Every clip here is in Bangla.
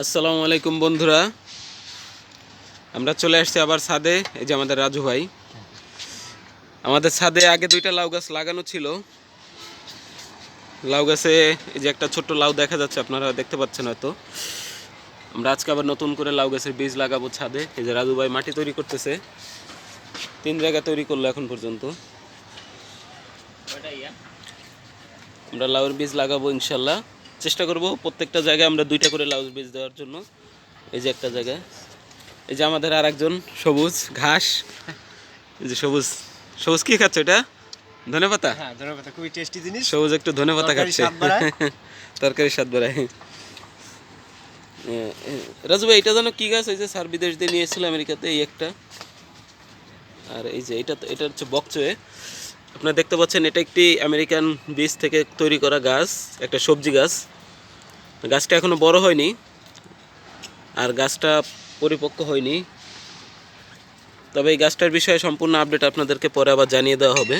আসসালামু আলাইকুম বন্ধুরা। আমরা চলে আসছি আবার ছাদে এই যে আমাদের রাজু ভাই। আমাদের ছাদে আগে দুইটা লাউ গাছ লাগানো ছিল। লাউ গাছে এই যে একটা ছোট্ট লাউ দেখা যাচ্ছে আপনারা দেখতে পাচ্ছেন হয়তো। আমরা আজকে আবার নতুন করে লাউ গাছের বীজ লাগাবো ছাদে। এই যে রাজু ভাই মাটি তৈরি করতেছে। তিন জায়গা তৈরি করল এখন পর্যন্ত। আমরা লাউয়ের বীজ লাগাবো ইনশাল্লাহ। চেষ্টা করব প্রত্যেকটা জায়গায় আমরা দুইটা করে লাউজ বীজ দেওয়ার জন্য। এই যে একটা জায়গায়। এই যে আমাদের আর একজন সবুজ ঘাস। এই যে সবুজ। সবুজ কি খাচ্ছে এটা? ধনে পাতা হ্যাঁ খুবই টেস্টি জিনিস। সবুজ একটু ধনে পাতা খাচ্ছে। তরকারি স্বাদ বাড়ায়। রাজু ভাই এটা যেন কি গাছ? এই যে সার বিদেশ দিয়ে নিয়ে এসেছিল আমেরিকাতে এই একটা। আর এই যে এটা তো এটা হচ্ছে বকচয়ে। আপনারা দেখতে পাচ্ছেন, এটা একটি আমেরিকান বীজ থেকে তৈরি করা গাছ, একটা সবজি গাছ। গাছটা এখনও বড় হয়নি, আর গাছটা পরিপক্ক হয়নি। তবে এই গাছটার বিষয়ে সম্পূর্ণ আপডেট আপনাদেরকে পরে আবার জানিয়ে দেওয়া হবে।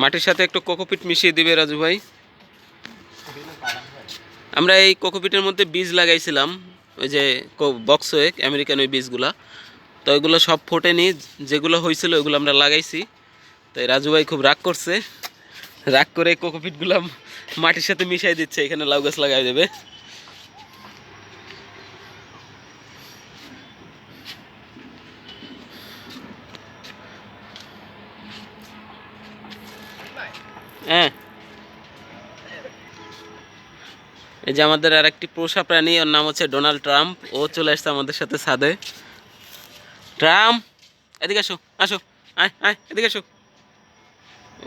মাটির সাথে একটু কোকোপিট মিশিয়ে দিবে রাজু ভাই। আমরা এই কোকোপিটের মধ্যে বীজ লাগাইছিলাম, ওই যে বক্স হয়ে আমেরিকান ওই বীজগুলা। তো এগুলো সব ফোটেনি যেগুলো হয়েছিল ওইগুলো আমরা লাগাইছি। তাই রাজু ভাই খুব রাগ করছে। রাগ করে কোকোপিটগুলো মাটির সাথে মিশাই দিচ্ছে, এখানে লাউ গাছ লাগাই দেবে। হ্যাঁ। এই যে আমাদের আর একটি পোষা প্রাণী, ওর নাম হচ্ছে ডোনাল্ড ট্রাম্প। ও চলে আসছে আমাদের সাথে ছাদে। ট্রাম্প এদিকে আসো আসো আয় আয় এদিকে আসো।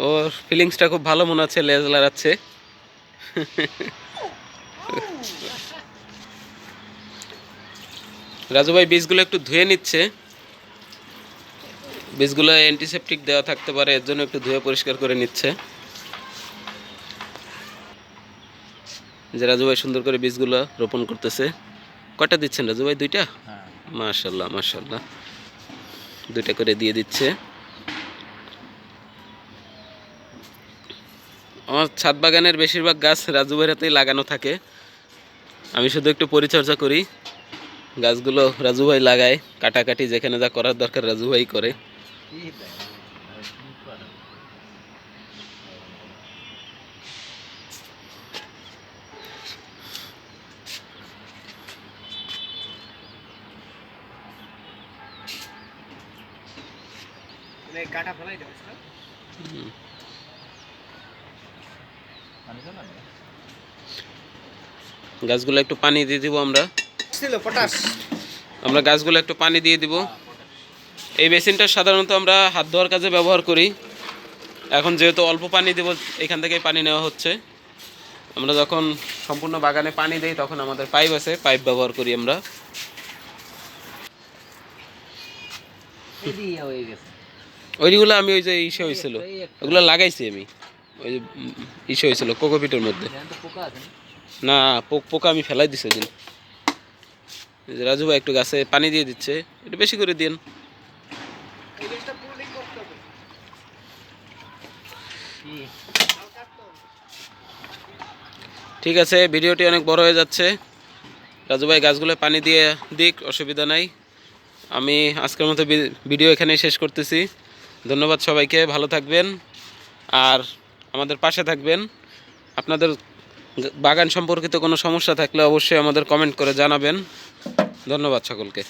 ওর ফিলিংসটা খুব ভালো মনে হচ্ছে লেজ লাড়াচ্ছে। রাজু ভাই বীজগুলো একটু ধুয়ে নিচ্ছে। বীজগুলো অ্যান্টিসেপটিক দেওয়া থাকতে পারে এর জন্য একটু ধুয়ে পরিষ্কার করে নিচ্ছে। যে রাজু ভাই সুন্দর করে বীজগুলো রোপণ করতেছে। কটা দিচ্ছেন রাজু ভাই? দুইটা? হ্যাঁ। মাশাল্লাহ মাশাল্লাহ। দুইটা করে দিয়ে দিচ্ছে। আমার ছাদ বাগানের বেশিরভাগ গাছ রাজু ভাইয়ের হাতেই লাগানো থাকে। আমি শুধু একটু পরিচর্যা করি। গাছগুলো রাজু ভাই লাগায়, কাটাকাটি যেখানে যা করার দরকার রাজু ভাই করে। কাটা ফেলাই দেবে গাছগুলো একটু পানি দিয়ে দিব আমরা। ছিল আমরা গাছগুলো একটু পানি দিয়ে দিব। এই বেসিনটা সাধারণত আমরা হাত ধোয়ার কাজে ব্যবহার করি। এখন যেহেতু অল্প পানি দেব এখান থেকেই পানি নেওয়া হচ্ছে। আমরা যখন সম্পূর্ণ বাগানে পানি দেই তখন আমাদের পাইপ আছে পাইপ ব্যবহার করি আমরা। ওইগুলো আমি ওই যে ইসে হয়েছিল ওগুলো লাগাইছি আমি। ওই যে ইসে হয়েছিল কোকোপিটের মধ্যে। না, পোক পোকা আমি ফেলাই দিছি ওই দিন। রাজু ভাই একটু গাছে পানি দিয়ে দিচ্ছে। একটু বেশি করে দিন ঠিক আছে, ভিডিওটি অনেক বড় হয়ে যাচ্ছে। রাজু ভাই গাছগুলো পানি দিয়ে দিক, অসুবিধা নাই। আমি আজকের মতো ভিডিও এখানেই শেষ করতেছি। ধন্যবাদ সবাইকে, ভালো থাকবেন। আর আমাদের পাশে থাকবেন। আপনাদের বাগান সম্পর্কিত কোনো সমস্যা থাকলে অবশ্যই আমাদের কমেন্ট করে জানাবেন। ধন্যবাদ সকলকে।